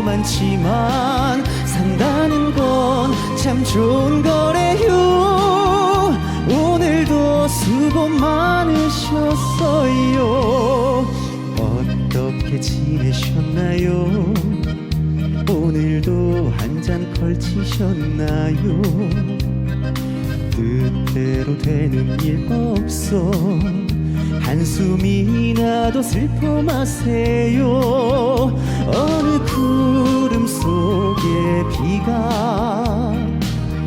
많지만 산다는 건 참 좋은 거래요. 오늘도 수고 많으셨어요. 어떻게 지내셨나요? 오늘도 한 잔 걸치셨나요? 뜻대로 되는 일 없어 한숨이 나도 슬퍼 마세요. 어느 구름 속에 비가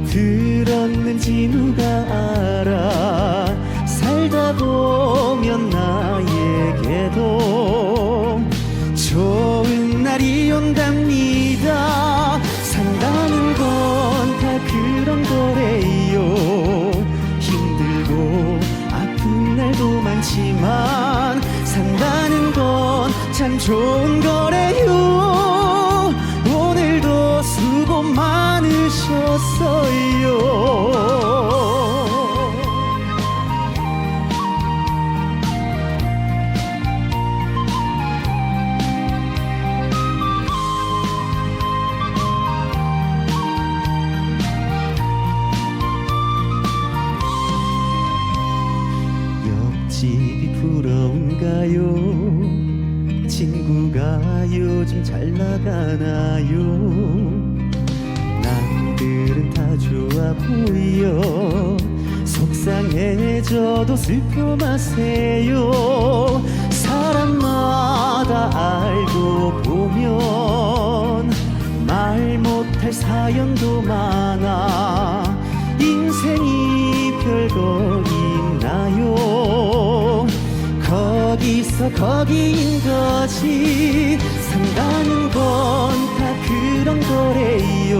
들었는지 누가 알아? 살다 보면 나 참 좋은 거래요 오늘도 수고 많으셨어요 옆집이 부러운가요? 친구가 요즘 잘 나가나요? 남들은 다 좋아 보여 속상해져도 슬퍼 마세요. 사람마다 알고 보면 말 못할 사연도 많아. 인생이 별거 있 거기서 거기인 거지. 산다는 건 다 그런 거래요.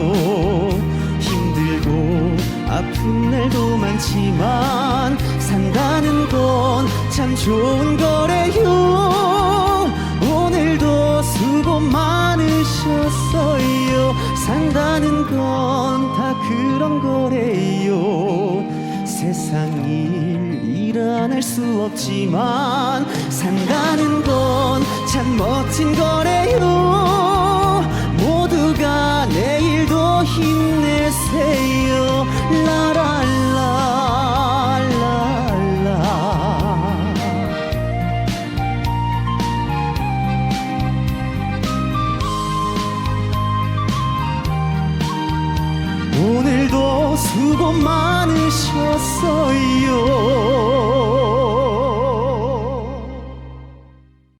힘들고 아픈 날도 많지만 산다는 건 참 좋은 거래요. 오늘도 수고 많으셨어요. 산다는 건 다 그런 거래요. 세상 일 일어날 수 없지만 산다는 건 참 멋진 거래요. 모두가 내일도 힘내세요. 라랄라랄라. 오늘도 수고 많으셨어요